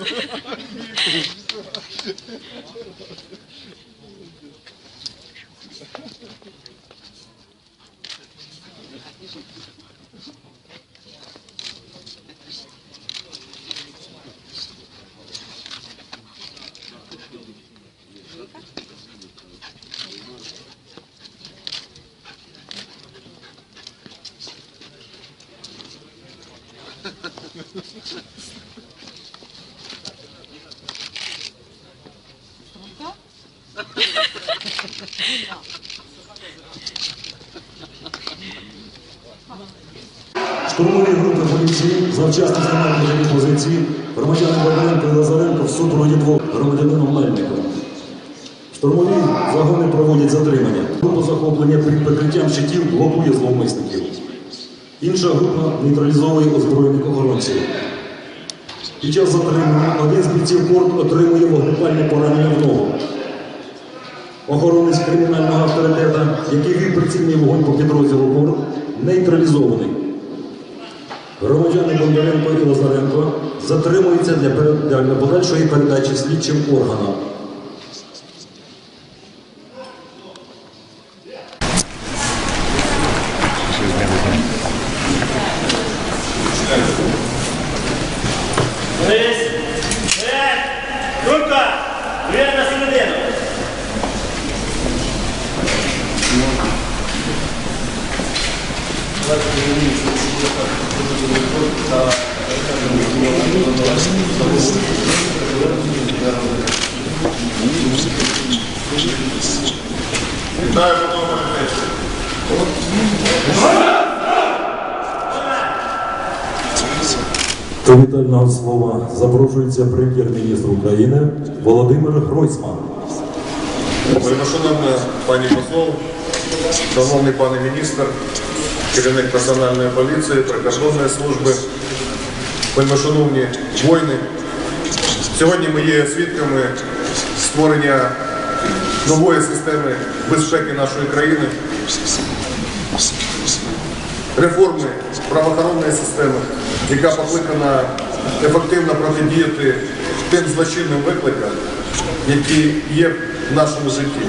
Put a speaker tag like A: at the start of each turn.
A: Ha ha ha. Штурмові групи поліції завчасно знімають нові позиції. Громадяни Бабаренко і Лазаренко в супроводі двох громадянином Мельником. Штурмові загони проводять затримання. Група захоплення під прикриттям щитів блокує зловмисників. Інша група нейтралізовує озброєних охоронців. Під час затримання один з бійців порт отримує вогнепальне поранення в ногу. Охоронець кримінального авторитета, який вів вогонь по підрозділу порт, нейтралізований. Громадяни Бондаренко і Лазаренко затримуються для подальшої передачі слідчим органам.
B: Вітаю,
A: вітального слова запрошується прем'єр-міністр України Володимир Гройсман.
B: Вельмишановна пані посол, шановний пане міністр, керівник національної поліції, прикордонної служби, вельмишановні воїни. Сьогодні ми є свідками створення нової системи безпеки нашої країни, реформи правоохоронної системи, яка покликана ефективно протидіяти тим злочинним викликам, які є в нашому житті.